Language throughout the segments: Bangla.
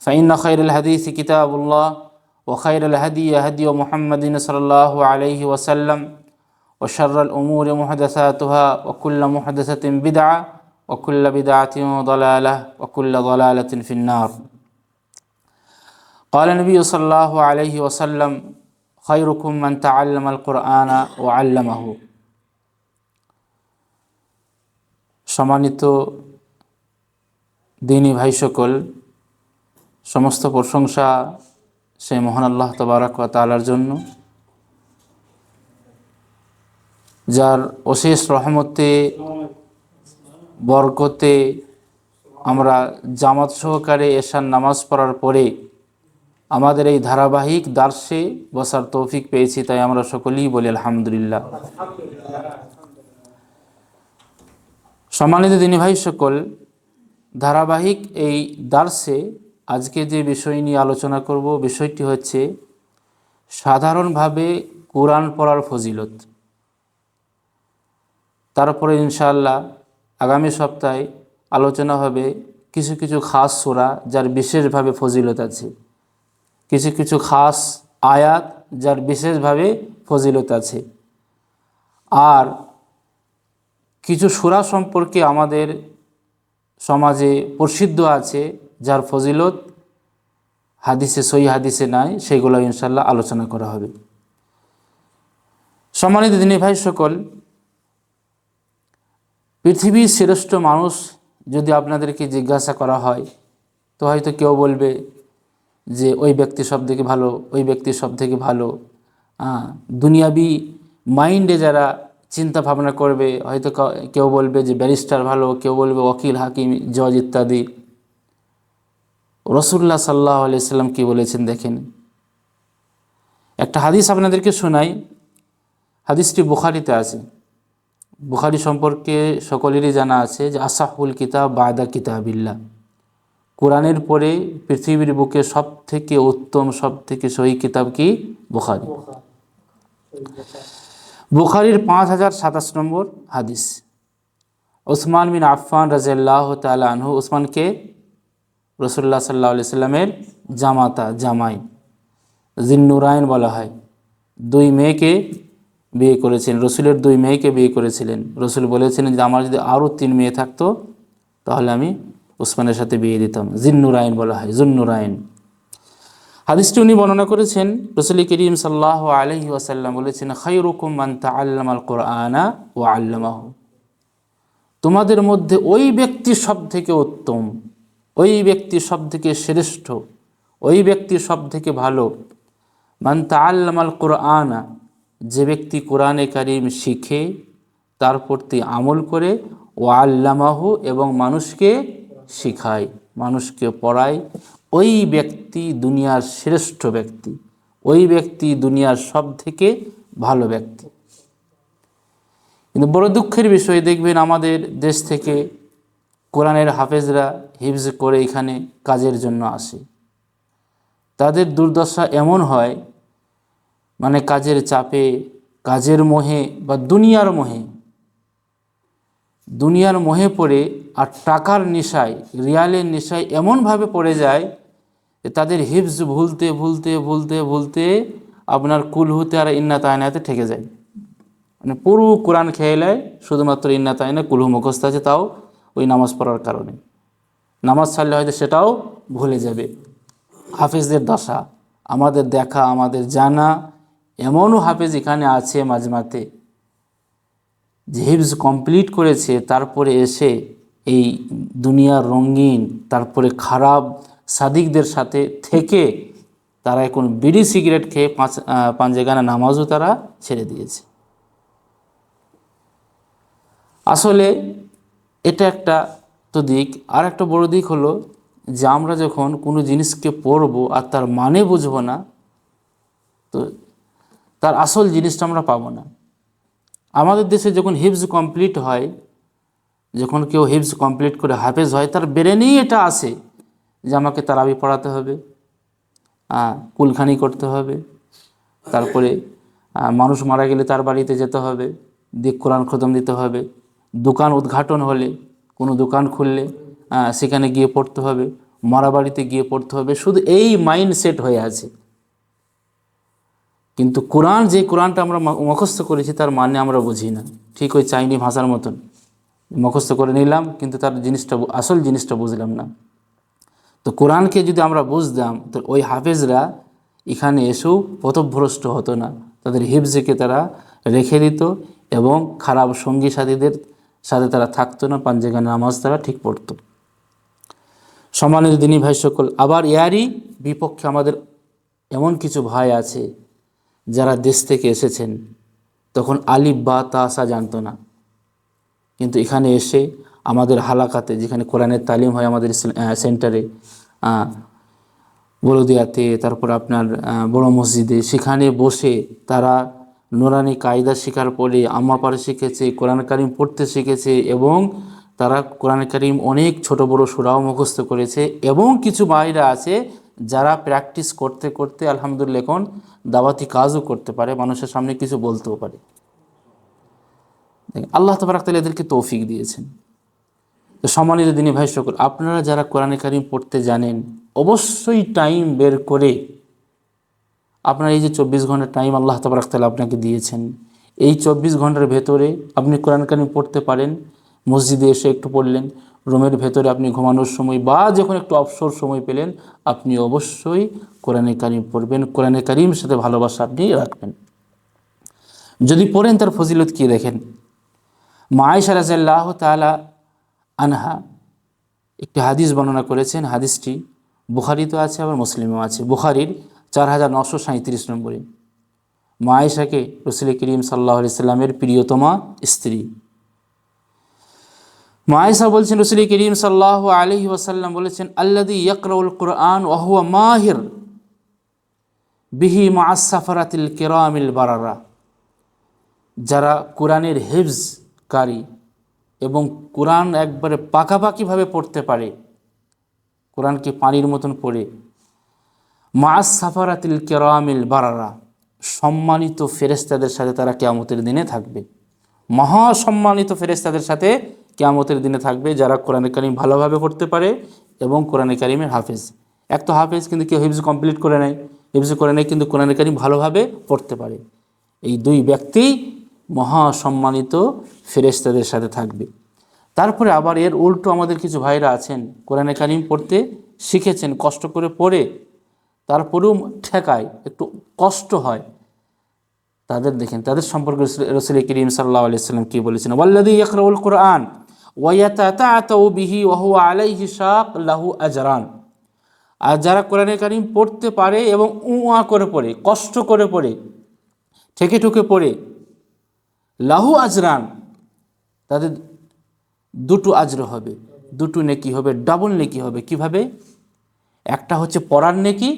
فإن خير الحديث كتاب الله وخير الهدي هدي محمد صلى الله عليه وسلم وشر الأمور محدثاتها وكل محدثة بدعة وكل بدعة ضلالة وكل ضلالة في النار قال النبي صلى الله عليه وسلم خيركم من تعلم القرآن وعلمه সম্মানিত দিনী ভাই সকল সমস্ত প্রশংসা সেই মহান আল্লাহ তবারক ওয়া তাআলার জন্য। যার অশেষ রহমতে, বরকতে আমরা জামাত সহকারে এশার নামাজ পড়ার পরে আমাদের এই ধারাবাহিক দার্সে বসার তৌফিক পেয়েছি, তাই আমরা সকলেই বলি আলহামদুলিল্লাহ। সম্মানিত দিনী ভাই সকল, ধারাবাহিক এই দার্সে আজকে যে বিষয় নিয়ে আলোচনা করব, বিষয়টি হচ্ছে সাধারণভাবে কোরআন পড়ার ফজিলত। তারপরে ইনশাআল্লাহ আগামী সপ্তাহে আলোচনা হবে কিছু কিছু খাস সোরা যার বিশেষভাবে ফজিলত আছে। কিছু কিছু খাস আয়াত যার বিশেষভাবে ফজিলত আছে। আর কিছু সুরা সম্পর্কে আমাদের সমাজে প্রসিদ্ধ আছে যার ফজিলত হাদিসে সই হাদিসে নাই, সেগুলো ইনশাল্লাহ আলোচনা করা হবে। সম্মানিত দিনী ভাই সকল, পৃথিবীর শ্রেষ্ঠ মানুষ যদি আপনাদেরকে জিজ্ঞাসা করা হয়, তো হয়তো কেউ বলবে যে, ওই ব্যক্তি সব থেকে ভালো, ওই ব্যক্তি সব থেকে ভালো দুনিয়াবি মাইন্ডে যারা চিন্তা ভাবনা করবে, হয়তো কেউ বলবে যে, ব্যারিস্টার ভালো, কেউ বলবে ওকিল হাকিম, জজ ইত্যাদি। রসুল্লাহ সাল্লাহ আলাইসাল্লাম কী বলেছেন দেখেন। একটা হাদিস আপনাদেরকে শোনাই। হাদিসটি বুখারিতে আছে। বুখারি সম্পর্কে সকলেরই জানা আছে যে আসাহুল কিতাব বায়দা কিতাবিল্লা কোরআনের পরে পৃথিবীর বুকে সব থেকে উত্তম সব থেকে সহি কিতাব কি? বুখারি। বুখারির পাঁচ হাজার সাতাশ নম্বর হাদিস। ওসমান বিন আফফান রাজিয়াল্লাহ তালা আনহু ওসমানকে রসুল্লাহ সাল্লাহ সাল্লামের জামাতা, জামাই। জিন্নুরায়ন বলা হয়। দুই মেয়েকে বিয়ে করেছিলেন রসুলের দুই মেয়েকে বিয়ে করেছিলেন। রসুল বলেছিলেন যে, আমার যদি আরও তিন মেয়ে থাকতো, তাহলে আমি উসমানের সাথে বিয়ে দিতাম। জিন্নুরায়ন বলা হয় জুন্নুরায়ন হাদিসটি উনি বর্ণনা করেছেন, রসুল করিম সাল্লাহ আলহি ওয়াসাল্লাম বলেছেন খাইরুকুম মান তাআল্লাম আল কোরআনা ও আল্লামাহু। তোমাদের মধ্যে ওই ব্যক্তি সব থেকে উত্তম। ওই ব্যক্তি সব থেকে শ্রেষ্ঠ, ওই ব্যক্তি সব থেকে ভালো। মান তাআল্লাম আল কোরআনা, যে ব্যক্তি কোরআনে কারিম শিখে, তার প্রতি আমল করে, ও আল্লামাহু এবং মানুষকে শিখায়, মানুষকে পড়ায়, ওই ব্যক্তি দুনিয়ার শ্রেষ্ঠ ব্যক্তি, ওই ব্যক্তি দুনিয়ার সব থেকে ভালো ব্যক্তি। কিন্তু বড় দুঃখের বিষয় দেখবেন আমাদের দেশ থেকে কোরআনের হাফেজরা হিফজ করে এখানে কাজের জন্য আসে। তাদের দুর্দশা এমন হয় মানে কাজের চাপে, কাজের মোহে বা দুনিয়ার মোহে। দুনিয়ার মোহে পড়ে আর টাকার নেশায়, রিয়ালের নেশায় এমনভাবে পড়ে যায় যে তাদের হিপস ভুলতে ভুলতে ভুলতে ভুলতে আপনার কুল হতে আর ইন্না তায়নাতে ঠেকে যায়। মানে পুরো কোরআন খেয়ে শুধুমাত্র ইন্না তায়না কুলহু মুখস্থ আছে তাও নামাজ পড়ার কারণে। নামাজ ছাড়লে হয়তো সেটাও ভুলে যাবে। হাফিজদের দশা, আমাদের দেখা, আমাদের জানা, এমনও হাফেজ এখানে আছে মাঝমাতে যে হিফজ কমপ্লিট করেছে, তারপরে এসে এই দুনিয়ার রঙিন, তারপরে খারাপ সাদিকদের সাথে থেকে তারা এখন বিড়ি সিগারেট খেয়ে পাঁচ পাঞ্জেগানা নামাজও তারা ছেড়ে দিয়েছে। আসলে এটা একটা তো দিক। আর একটা বড় দিক হলো যে আমরা যখন কোনো জিনিসকে পড়ব আর তার মানে বুঝব না, তো তার আসল জিনিসটা আমরা পাবো না। আমাদের দেশে যখন হিপস কমপ্লিট হয়, যখন কেউ হিপস কমপ্লিট করে হাফেজ হয়, তার ব্রেনেই এটা আসে যে আমাকে তারাবি পড়াতে হবে কুলখানি করতে হবে, তারপরে মানুষ মারা গেলে তার বাড়িতে যেতে হবে দিক কোরআন খতম দিতে হবে দোকান উদ্ঘাটন হলে, কোনো দোকান খুললে সেখানে গিয়ে পড়তে হবে মারা বাড়িতে গিয়ে পড়তে হবে, শুধু এই মাইন্ড সেট হয়ে আছে। কিন্তু কোরআন, যে কোরআনটা আমরা মুখস্থ করেছি, তার মানে আমরা বুঝি না। ঠিক ওই চাইনি ভাষার মতন। মুখস্থ করে নিলাম, কিন্তু তার জিনিসটা, আসল জিনিসটা বুঝলাম না। তো কোরআনকে যদি আমরা বুঝতাম, তো ওই হাফেজরা এখানে এসেও পথভ্রষ্ট হতো না। তাদের হিফজকে তারা রেখে দিত এবং খারাপ সঙ্গী সাথীদের সাথে তারা থাকতো না পাঞ্জেগা নামাজ তারা ঠিক পড়তো। সম্মানিত দিনী ভাই সকল, আবার এরই বিপক্ষে আমাদের এমন কিছু ভাই আছে যারা দেশ থেকে এসেছেন, তখন আলিফ বা তাসা জানতো না। কিন্তু এখানে এসে আমাদের হালাকাতে, যেখানে কোরআনের তালিম হয় আমাদের সেন্টারে বলদিয়াতে, তারপর আপনার বড় মসজিদে, সেখানে বসে তারা নোরানি কায়দা শেখার পরে আম্মা পারে শিখেছে, কোরআন কারিম পড়তে শিখেছে এবং তারা কোরআন কারিম অনেক ছোট বড় সুরাও মুখস্থ করেছে এবং কিছু ভাইরা আছে যারা প্র্যাকটিস করতে করতে আলহামদুলিল্লাহ এখন দাওয়াতি কাজও করতে পারে, মানুষের সামনে কিছু বলতেও পারে। আল্লাহ তবরাক তালা এদেরকে তৌফিক দিয়েছেন। তো সম্মানিত দিনী ভাই, সকল, আপনারা যারা কোরআনে কারিম পড়তে জানেন, অবশ্যই টাইম বের করে আপনার এই যে চব্বিশ ঘণ্টা টাইম আল্লাহ তালা আপনাকে দিয়েছেন, এই চব্বিশ ঘণ্টার ভেতরে আপনি কোরআন কারিম পড়তে পারেন, মসজিদে এসে একটু পড়লেন, রুমের ভেতরে আপনি ঘুমানোর সময় বা যখন একটু অবসর সময় পেলেন, আপনি অবশ্যই কোরআনে কারিম পড়বেন, কোরআনে কারিম সাথে ভালোবাসা আপনি রাখবেন। যদি পড়েন তার ফজিলত কী দেখেন? মায়েশা রাজাল্লাহ তালা আনহা একটি হাদিস বর্ণনা করেছেন, হাদিসটি বুখারিতে আছে, আবার মুসলিমেও আছে। বুখারির চার হাজার নশো সাঁত্রিশ নম্বরে। মায়েশাকে রসুল করিম সাল্লাহ সাল্লামের প্রিয়তমা স্ত্রী। মায়েশা বলছেন, রসুল করিম সাল্লাহ আলহি ওয়াসাল্লাম বলেছেন আল্লাদি ইয়াকরাউল কোরআন ওহুয়া মাহির বিহি মাসাফারাতিল কেরামিল বারারা। যারা কোরআনের হিফজকারী এবং কোরআন একবারে পাকাপাকিভাবে পড়তে পারে, কোরআনকে পানির মতন পড়ে মাস সাফারাতিল কেরামিল বারারা, সম্মানিত ফেরেস্তাদের সাথে তারা কেয়ামতের দিনে থাকবে। মহা সম্মানিত ফেরেস্তাদের সাথে কেয়ামতের দিনে থাকবে যারা কোরআনে কারিম ভালোভাবে পড়তে পারে এবং কোরআনে কারিমের হাফেজ। এক তো হাফেজ কিন্তু কেউ হিফজ কমপ্লিট করে নেয়, হিফজ করে নেয় কিন্তু কোরআনে কারিম ভালোভাবে পড়তে পারে। এই দুই ব্যক্তি মহা সম্মানিত ফেরেস্তাদের সাথে থাকবে। তারপরে আবার এর উল্টো আমাদের কিছু ভাইরা আছেন, কোরআনে কারিম পড়তে শিখেছেন, কষ্ট করে পড়ে তারপরেও ঠেকায়, একটু কষ্ট হয়। তাদের দেখেন, তাদের সম্পর্কে রসুল করিম সাল্লাহ আলাইসাল্লাম কি বলেছেন? ওয়াল্লাদি ইয়াকরাউল কোরআন ওয়াতাতাআতাউ বিহি ওয়া হুয়া আলাইহি শাক লাহু আজরান। আর যারা কোরআনে কারিম পড়তে পারে এবং উয়া করে পড়ে, কষ্ট করে পড়ে, ঠেকে ঠুকে পড়ে, লাহু আজরান, তাদের দুটো আজর হবে। দুটো নেকি হবে, ডাবল নেকি হবে। কীভাবে? একটা হচ্ছে পড়ার নেকি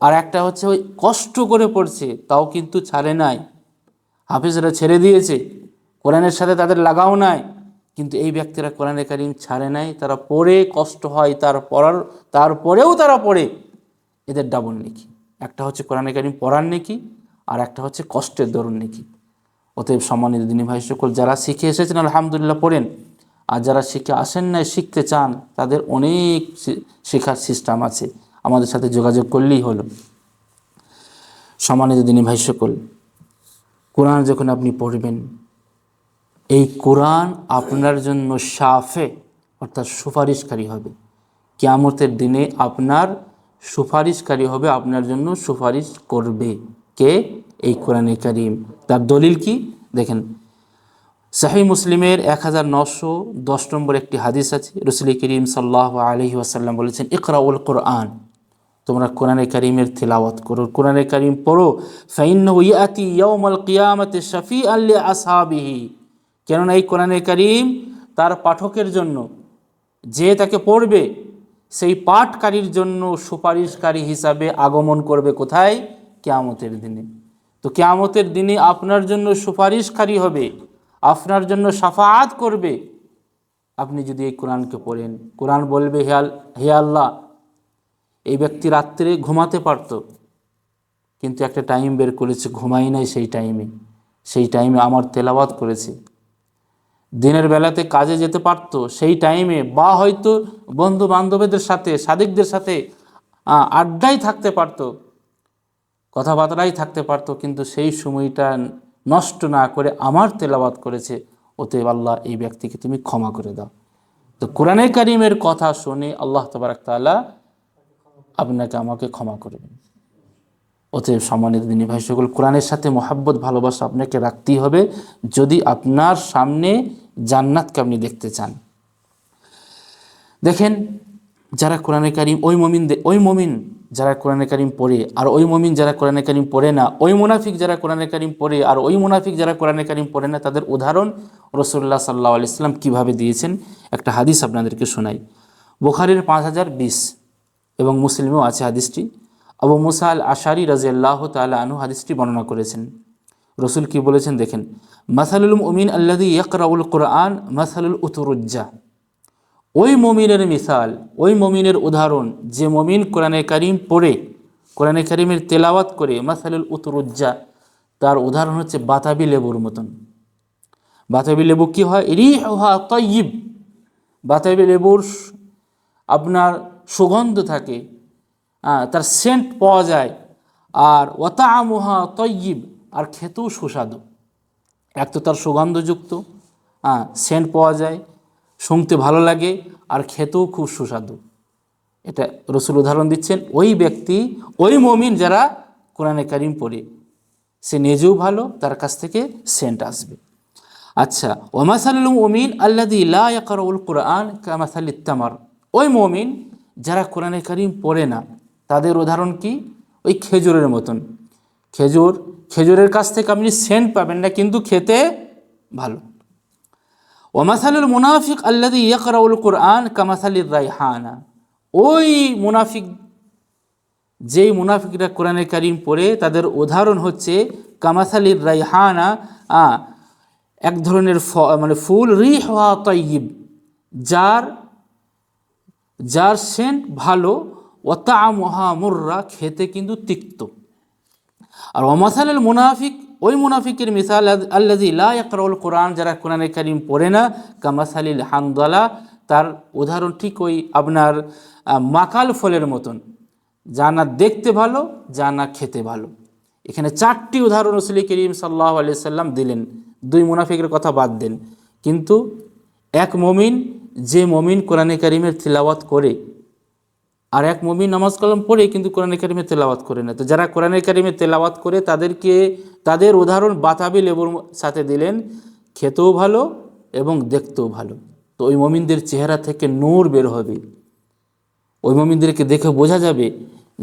আর একটা হচ্ছে ওই কষ্ট করে পড়ছে, তাও কিন্তু ছাড়ে নাই। হাফিজরা ছেড়ে দিয়েছে, কোরআনের সাথে তাদের লাগাও নাই, কিন্তু এই ব্যক্তিরা কোরআনে কারিম ছাড়ে নাই, তারা পড়ে কষ্ট হয়, তার পড়ার তারপরেও তারা পড়ে। এদের ডাবল নেকি, একটা হচ্ছে কোরআনে কারিম পড়ার নেকি আর একটা হচ্ছে কষ্টের দরুন নেকি। অতএব সম্মানিত দিনী ভাই, সকল যারা শিখে এসেছেন, আলহামদুলিল্লাহ, পড়েন। আর যারা শিখে আসেন নাই, শিখতে চান, তাদের অনেক শেখার সিস্টেম আছে। আমাদের সাথে যোগাযোগ করলেই হলো। সম্মানিত দিনী ভাই সকল, কোরআন যখন আপনি পড়বেন, এই কোরআন আপনার জন্য সাফে, অর্থাৎ সুপারিশকারী হবে। কিয়ামতের দিনে আপনার সুপারিশকারী হবে, আপনার জন্য সুপারিশ করবে কে? এই কোরআনে কারিম। তার দলিল কি? দেখেন সাহি মুসলিমের এক হাজার নশো দশ নম্বর একটি হাদিস আছে। রসুল করিম সাল্লাহ আলহি আসাল্লাম বলেছেন, ইকরাউল কোরআন তোমরা কোরআনে কারিমের তেলাওয়াত করো। কোরআনে কারিম পড়ো ফাইন ইয়াতি ইয়াউমাল কিয়ামতে শফি আল্লি আসহাবিহি কেননা এই কোরআনে কারিম তার পাঠকের জন্য, যে তাকে পড়বে, সেই পাঠকারীর জন্য সুপারিশকারী হিসাবে আগমন করবে কোথায়? কেয়ামতের দিনে। তো কেয়ামতের দিনে আপনার জন্য সুপারিশকারী হবে আপনার জন্য সাফাত করবে। আপনি যদি এই কোরআনকে পড়েন কোরআন বলবে হে আল- হে আল্লাহ এই ব্যক্তি রাত্রে ঘুমাতে পারতো কিন্তু একটা টাইম বের করেছে ঘুমাই নাই সেই টাইমে সেই টাইমে আমার তেলাওয়াত করেছে। দিনের বেলাতে কাজে যেতে পারতো সেই টাইমে বা হয়তো বন্ধু বান্ধবীদের সাথে সাদিকদের সাথে আহ, আড্ডায় থাকতে পারতো কথাবার্তাই থাকতে পারতো কিন্তু সেই সময়টা নষ্ট না করে আমার তেলাওয়াত করেছে, অতএব আল্লাহ এই ব্যক্তিকে তুমি ক্ষমা করে দাও। তো কোরআনে কারিমের কথা শুনে আল্লাহ তবারক তাআলা আপনাকে আমাকে ক্ষমা করবেন অতএব সম্মানিত দিনী ভাই সকল, কোরআনের সাথে মহাব্বত, ভালোবাসা আপনাকে রাখতেই হবে যদি আপনার সামনে জান্নাতকে আপনি দেখতে চান। দেখেন যারা কোরআনে কারিম ওই মমিন ওই মমিন যারা কোরআনে কারিম পড়ে আর ওই মমিন যারা কোরআনে কারিম পড়ে না, ওই মুনাফিক যারা কোরআনে কারিম পড়ে আর ওই মুনাফিক যারা কোরআনে কারিম পড়ে না, তাদের উদাহরণ রসুল্লাহ সাল্লাহ আলাইসলাম কীভাবে দিয়েছেন? একটা হাদিস আপনাদেরকে শোনাই। বুখারির পাঁচ হাজার বিশ এবং মুসলিমেও আছে হাদিসটি। আবু মুসা আল আশারি রাজিয়াল্লাহ তালা আনু হাদিসটি বর্ণনা করেছেন। রসুল কি বলেছেন? দেখেন, মাসালুল উমিন আল্লাদি ইয়াকরাউল কোরআন, মাসালুল উতুরুজ্জা। ওই মমিনের মিসাল ওই মমিনের উদাহরণ যে মমিন কোরআনে কারিম পড়ে, কোরআনে কারিমের তেলাওয়াত করে, মাসালুল উতুরুজ্জা, তার উদাহরণ হচ্ছে বাতাবি লেবুর মতন। বাতাবি লেবু কী হয়? রিহা তয়িব। বাতাবি লেবুর আপনার সুগন্ধ থাকে তার সেন্ট পাওয়া যায়, আর ওয়াতামুহা তয়িব, আর খেতেও সুস্বাদু। এক তো তার সুগন্ধযুক্ত সেন্ট পাওয়া যায় শুনতে ভালো লাগে আর খেতেও খুব সুস্বাদু। এটা রসুল উদাহরণ দিচ্ছেন, ওই ব্যক্তি, ওই মমিন যারা কোরআনে কারিম পড়ে, সে নিজেও ভালো, তার কাছ থেকে সেন্ট আসবে। আচ্ছা ওমাসালুল মমিন আল্লাদি লা ইয়াকরাউল কোরআন কামাসাল ইত্তামার। ওই মমিন যারা কোরআনে কারিম পড়ে না, তাদের উদাহরণ কি? ওই খেজুরের মতন। খেজুর, খেজুরের কাছ থেকে আপনি সেন্ট পাবেন না, কিন্তু খেতে ভালো। ওমাসালুল মুনাফিক আল্লাদি ইয়াকরাউল কোরআন কামাসালির রাইহানা ওই মুনাফিক যেই মুনাফিকরা কোরআনে কারিম পড়ে তাদের উদাহরণ হচ্ছে কামাসালির রাইহানা আ, এক ধরনের মানে ফুল রিহা তয়িব যার যার সেন্ট ভালো ওতা মহা মুর্রা খেতে কিন্তু তিক্ত। আর ওমাসাল মুনাফিক ওই মুনাফিকের মিসাল আল্লাজি লা ইয়াকরাউল কোরআন যারা কোরআনে কারিম পড়ে না, কামাসালিল হামদলা, তার উদাহরণ ঠিক ওই আপনার মাকাল ফলের মতন। যা না দেখতে ভালো, যা না খেতে ভালো। এখানে চারটি উদাহরণ রসুল করিম সাল্লাহ আলিয়া সাল্লাম দিলেন। দুই মুনাফিকের কথা বাদ দেন। কিন্তু এক মমিন, যে মমিন কোরআনে কারিমের তিলাওয়াত করে আর এক মমিন নামাজ কালাম পড়ে কিন্তু কোরআনে কারিমে তেলাওয়াত করে না। তো যারা কোরআন কারিমে তেলাওয়াত করে, তাদেরকে তাদের উদাহরণ বাতাবি লেবুর সাথে দিলেন, খেতেও ভালো এবং দেখতেও ভালো। তো ওই মমিনদের চেহারা থেকে নূর বের হবে। ওই মমিনদেরকে দেখে বোঝা যাবে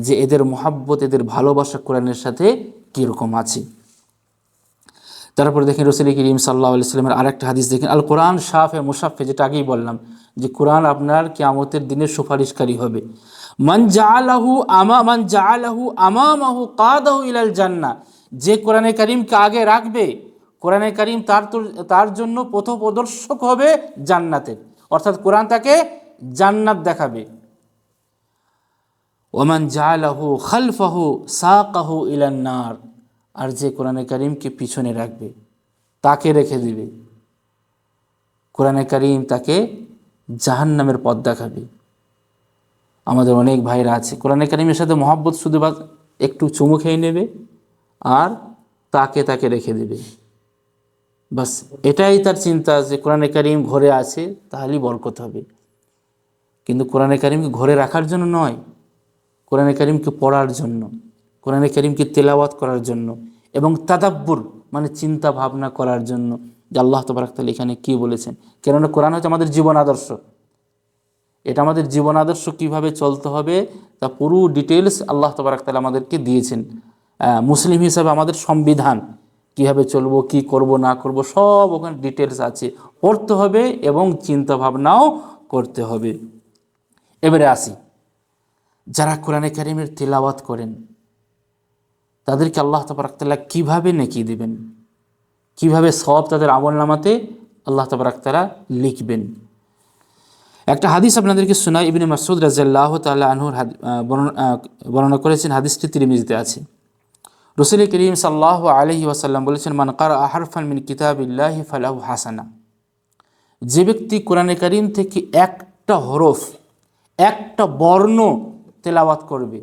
যে এদের মহাব্বত, এদের ভালোবাসা কোরআনের সাথে কীরকম আছে। তারপর দেখেন রসুল করিম সাল্লাহ সাল্লামের আরেকটা হাদিস দেখেন আল কোরআন শাফে মুসাফে যেটা আগেই বললাম যে কোরআন আপনার কিয়ামতের দিনের সুপারিশকারী হবে। মান জাআলাহু আমা, মান জাআলাহু আমামাহু কাদাহু ইলাল জান্নাহ যে কোরআনে কারিমকে আগে রাখবে, কোরআনে কারিম তার তার জন্য পথ প্রদর্শক হবে জান্নাতের। অর্থাৎ কোরআন তাকে জান্নাত দেখাবে। ওমান জালাহু খালফাহু, সাকাহু ইলান্নার আর যে কোরআনে কারিমকে পিছনে রাখবে, তাকে রেখে দিবে। কোরআনে কারিম তাকে জাহান্নামের পথ দেখাবে। আমাদের অনেক ভাইরা আছে, কোরআনে কারিমের সাথে মহাব্বত শুধু বা একটু চুমু খেয়ে নেবে আর তাকে তাকে রেখে দেবে। বাস এটাই তার চিন্তা যে কোরআনে কারিম ঘরে আছে, তাহলেই বরকত হবে। কিন্তু কোরআনে কারিমকে ঘরে রাখার জন্য নয়, কোরআনে কারিমকে পড়ার জন্য। কোরআনে কারিমকে তেলাওয়াত করার জন্য এবং তাদাব্বুর মানে চিন্তা ভাবনা করার জন্য যে আল্লাহ তবরাকাল এখানে কী বলেছেন। কেননা কোরআন হচ্ছে আমাদের জীবন আদর্শ। এটা আমাদের জীবন আদর্শ কীভাবে চলতে হবে তা পুরো ডিটেলস আল্লাহ তবরাকাল আমাদেরকে দিয়েছেন। মুসলিম হিসাবে আমাদের সংবিধান, কীভাবে চলবো, কি করব, না করব, সব ওখানে ডিটেলস আছে। পড়তে হবে এবং চিন্তা ভাবনাও করতে হবে। এবারে আসি। যারা কোরআনে কারিমের তিলাওয়াত করেন তাদেরকে আল্লাহ তবরাকতাল্লাহ কীভাবে নেকি দিবেন? কীভাবে সব তাদের আমল নামাতে আল্লাহ তবরাকতালা লিখবেন? একটা হাদিস আপনাদেরকে শোনাই ইবিন মাসুদ রাজাল্লাহ তাল্লাহ আনহুর বর্ণনা করেছেন, হাদিসটি তিরমিজিতে আছে। রসুল করিম সাল্লাহ আলহি ওয়াসাল্লাম বলেছেন, মান কার আহারফান মিন কিতাবিল্লাহি ফালাহু হাসানা। যে ব্যক্তি কোরআনে করিম থেকে একটা হরফ, একটা বর্ণ তেলাওয়াত করবে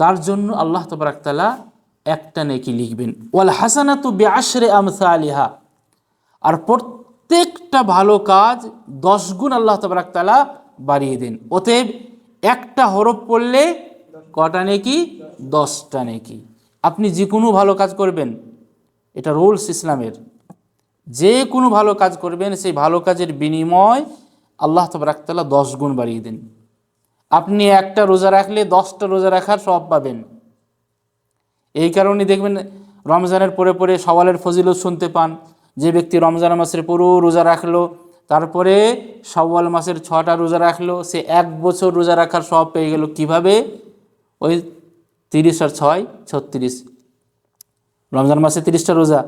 তার জন্য আল্লাহ তবরাকতালা একটা নেকি লিখবেন, ওয়াল হাসানা তো বেআশরে আমসা আলিহা আর প্রত্যেকটা ভালো কাজ দশ গুণ আল্লাহ তবরাকতালা বাড়িয়ে দেন। অতএব একটা হরফ পড়লে কটা নেকি? দশটা নেকি। আপনি যে কোনো ভালো কাজ করবেন, এটা রুলস ইসলামের। যে কোনো ভালো কাজ করবেন, সেই ভালো কাজের বিনিময় আল্লাহ তবরাকতালা দশ গুণ বাড়িয়ে দেন। আপনি একটা রোজা রাখলে দশটা রোজা রাখার সব পাবেন। এই কারণে দেখবেন রমজানের পরে পরে সওয়ালের ফজিলত শুনতে পান। যে ব্যক্তি রমজান মাসের পুরো রোজা রাখল, তারপরে সওয়াল মাসের ছটা রোজা রাখল, সে এক বছর রোজা রাখার সব পেয়ে গেল কীভাবে? ওই তিরিশ আর ছয়, ছত্রিশ। রমজান মাসে তিরিশটা রোজা,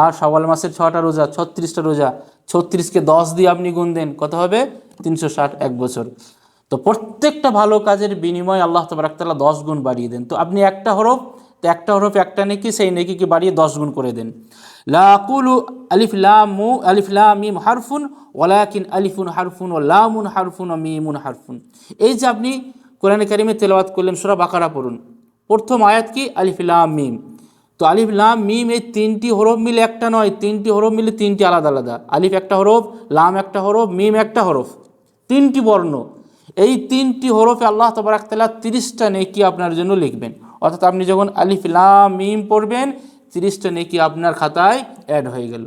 আর সওয়াল মাসের ছটা রোজা, ছত্রিশটা রোজা, ছত্রিশকে দশ দিয়ে আপনি গুণ দেন, কত হবে? তিনশো ষাট এক বছর। তো প্রত্যেকটা ভালো কাজের বিনিময়ে আল্লাহ তবরাকতাল্লাহ দশ গুণ বাড়িয়ে দেন। তো আপনি একটা হরফ, তো একটা হরফ, একটা নেকি, সেই নেকিকে বাড়িয়ে দশ গুণ করে দেন। লাকুলু আলিফ লামু আলিফ মিম হারফুন, ওয়ালাকিন আলিফুন হারফুন, ও লামুন হারফুন, ও মিমুন হারফুন। এই যে আপনি কোরআন কারিমে তেলাওয়াত করলেন, সুরা বাকারা পড়ুন। প্রথম আয়াত কি? আলিফ লাম মিম। তো আলিফ লাম মিম এই তিনটি হরফ মিলে একটা নয়, তিনটি হরফ মিলে তিনটি আলাদা আলাদা। আলিফ একটা হরফ, লাম একটা হরফ, মিম একটা হরফ। তিনটি বর্ণ। এই তিনটি হরফে আল্লাহ তবরাকতাল্লাহ তিরিশটা নেকি আপনার জন্য লিখবেন। অর্থাৎ আপনি যখন আলিফ, লাম, মিম পড়বেন, তিরিশটা নেকি আপনার খাতায় অ্যাড হয়ে গেল।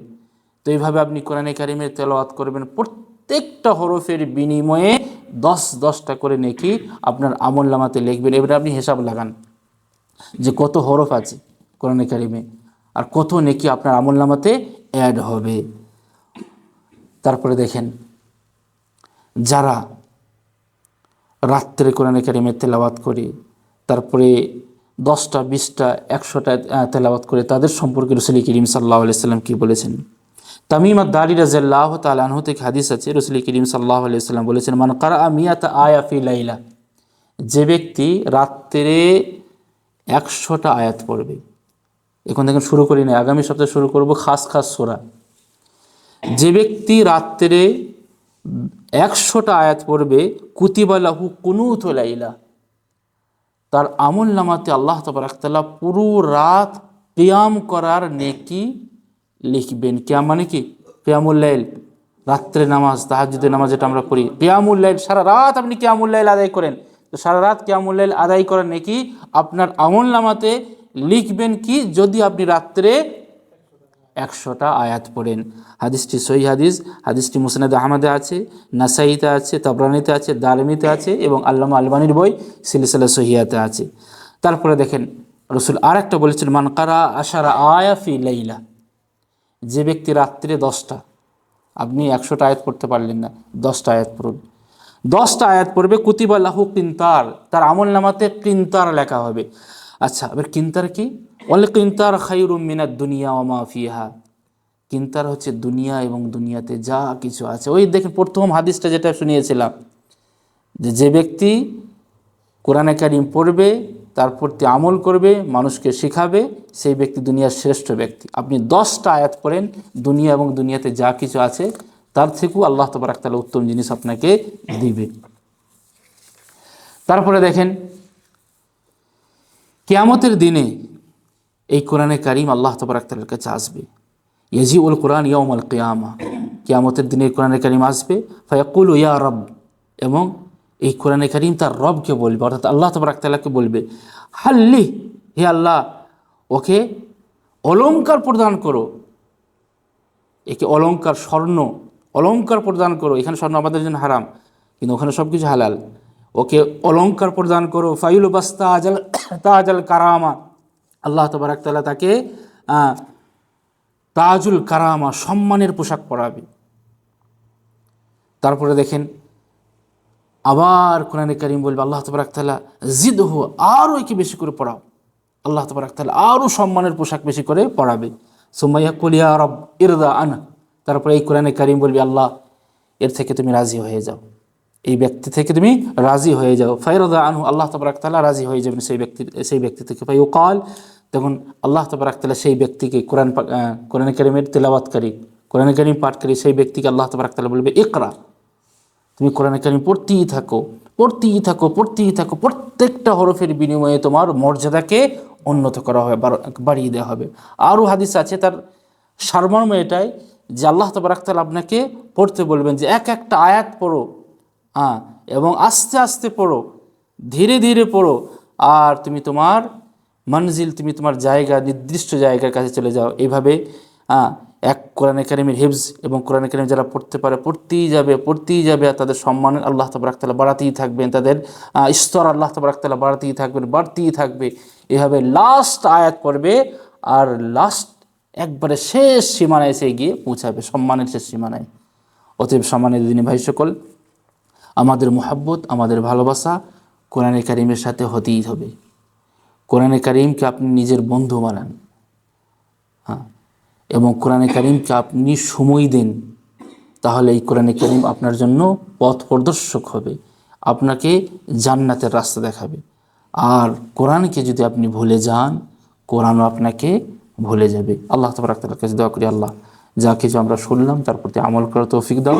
তো এইভাবে আপনি কোরআনে কারিমের তেলাওয়াত করবেন, প্রত্যেকটা হরফের বিনিময়ে দশ, দশটা করে নেকি আপনার আমল নামাতে লিখবেন। এবারে আপনি হিসাব লাগান যে কত হরফ আছে কোরআনে কারিমে আর কত নেকি আপনার আমল নামাতে অ্যাড হবে। তারপরে দেখেন, যারা রাত্রে কোরআনে কারিমে তেলাওয়াত করে, তারপরে দশটা, বিশটা, একশোটা তেলাওয়াত করে। তাদের সম্পর্কে রসুল করিম সাল্লাহ সাল্লাম কী বলেছেন? তামিমা দারি রাজাল্লাহ তালাহু থেকে হাদিস আছে, রসুল করিম সাল্লাহ সাল্লাম বলেছেন, মান কারা মিয়াতা আয়া ফি লাইলা যে ব্যক্তি রাত্রে একশোটা আয়াত পড়বে। এখন দেখেন শুরু করি না আগামী সপ্তাহে শুরু করব খাস খাস সোরা। যে ব্যক্তি রাত্রে একশোটা আয়াত পড়বে, কুতিবালাহু কুনুত লাইলা তার আমল নামাতে আল্লাহ তবরাকতাল্লাহ পুরো রাত কিয়াম করার নেকি লিখবেন। কিয়াম মানে কি? কিয়ামুল্লাইল রাত্রে নামাজ তাহাজুদের নামাজ যেটা আমরা পড়ি। কিয়ামুল্লাইল সারা রাত আপনি কিয়ামুল্লাইল আদায় করেন। তো সারা রাত কিয়ামুল্লাইল আদায় করার নেকি আপনার আমল নামাতে লিখবেন কি? যদি আপনি রাত্রে একশোটা আয়াত পড়েন। হাদিসটি সহি হাদিস, হাদিসটি মুসনাদ আহমদে আছে, নাসাইতে আছে, তাবরানিতে আছে, দারমিতে আছে এবং আল্লামা আলবানির বই সিলসিলা সহিয়াতে আছে। তারপরে দেখেন, রসুল আর একটা বলেছেন মানকারা আশারা আয়াফি লাইলা? যে ব্যক্তি রাত্রে দশটা, আপনি একশোটা আয়াত পড়তে পারলেন না, দশটা আয়াত পড়ুন। দশটা আয়াত পড়বে কুতিবা লাহু কিন্তার, তার আমল নামাতে কিন্তার লেখা হবে। আচ্ছা এবার কিন্তার কি? অল কিন্তার খাইরুম মিনার দুনিয়া ওমা ফিহা। কিন্তার হচ্ছে দুনিয়া এবং দুনিয়াতে যা কিছু আছে। ওই দেখেন, প্রথম হাদিসটা যেটা শুনিয়েছিলাম, যে যে ব্যক্তি কোরআনে কারিম পড়বে তার প্রতি আমল করবে, মানুষকে শেখাবে, সেই ব্যক্তি দুনিয়ার শ্রেষ্ঠ ব্যক্তি। আপনি দশটা আয়াত পড়েন, দুনিয়া এবং দুনিয়াতে যা কিছু আছে, তার থেকেও আল্লাহ তবরাকতালা উত্তম জিনিস আপনাকে দিবে। তারপরে দেখেন কেয়ামতের দিনে এই কোরআনে কারিম আল্লাহ তবরাকতালের কাছে আসবে। ইয়াজি উল কোরআন ইয়াউমাল কেয়ামা। কেয়ামতের দিনে এই কোরআনে কারিম আসবে। ফায়াকুল ইয়া রব। এবং এই কোরআনে কারিম তার রবকে বলবে, অর্থাৎ আল্লাহ তবরাকতালাকে বলবে হাল্লি হে আল্লাহ, ওকে অলংকার প্রদান করো। একে অলংকার স্বর্ণ, অলংকার প্রদান করো। এখানে স্বর্ণ আমাদের জন্য হারাম, কিন্তু ওখানে সব কিছু হালাল। ওকে অলংকার প্রদান করো। ফাইল বাস তাজাল তাজাল কারামা। আল্লাহ তবরাকতাল্লাহ তাকে তাজুল কারামা, সম্মানের পোশাক পরাবে। তারপরে দেখেন, আবার কোরআনে করিম বলবে, আল্লাহ তবরাক তালা জিদ হো আরও একে বেশি করে পড়াও আল্লাহ তবরাক তালা আরও সম্মানের পোশাক বেশি করে পড়াবে সুমাইয়া কলিয়া রব, ইরদা আনা। তারপরে এই কোরআনে কারিম বলবি, আল্লাহ, এর থেকে তুমি রাজি হয়ে যাও। এই ব্যক্তি থেকে তুমি রাজি হয়ে যাও। ফাইরদা আনহু, আল্লাহ তবরাক তালা রাজি হয়ে যাবেন সেই ব্যক্তি সেই ব্যক্তি থেকে। ফাই কাল তখন আল্লাহ তবরাক তালা সেই ব্যক্তিকে কোরআন কোরআন কারিমের তেলাওয়াতকারী, কোরআন কারিম পাঠকারী সেই ব্যক্তিকে আল্লাহ তবরাক তালা বলবে, ইকরা, তুমি কোরআন কারিম পড়তেই থাকো পড়তেই থাকো পড়তেই থাকো, প্রত্যেকটা হরফের বিনিময়ে তোমার মর্যাদাকে উন্নত করা হবে, বাড়- বাড়িয়ে দেওয়া হবে। আরও হাদিস আছে তার সারমর্ম এটাই যে আল্লাহ তবরাকতাল আপনাকে পড়তে বলবেন যে এক একটা আয়াত পড়ো হ্যাঁ এবং আস্তে আস্তে পড়ো, ধীরে ধীরে পড়ো। আর তুমি তোমার মঞ্জিল তুমি তোমার জায়গা, নির্দিষ্ট জায়গার কাছে চলে যাও। এইভাবে হ্যাঁ এক কোরআনে কারিমের হিফজ এবং কোরআনে কারিম যারা পড়তে পারে, পড়তেই যাবে পড়তেই যাবে। আর তাদের সম্মান আল্লাহ তবরাকতালা বাড়াতেই থাকবেন। তাদের স্তর আল্লাহ তবরাকতালা বাড়াতেই থাকবেন, বাড়তেই থাকবে। এভাবে লাস্ট আয়াত পড়বে আর লাস্ট একবারে শেষ সীমানায় এসে গিয়ে পৌঁছাবে, সম্মানের শেষ সীমানায়। অতএব সম্মানের দিনী ভাই সকল আমাদের মোহাব্বত, আমাদের ভালোবাসা কোরআনে কারিমের সাথে হতেই হবে। কোরআনে কারিমকে আপনি নিজের বন্ধু বানান। হ্যাঁ এবং কোরআনে কারিমকে আপনি সময় দেন, তাহলে এই কোরআনে কারিম আপনার জন্য পথ প্রদর্শক হবে, আপনাকে জান্নাতের রাস্তা দেখাবে। আর কোরআনকে যদি আপনি ভুলে যান, কোরআনও আপনাকে ভুলে যাবে। আল্লাহ তবরাক তালার কাছে দোয়া করি, আল্লাহ যা কিছু আমরা শুনলাম তার প্রতি আমল করার তৌফিক দাও।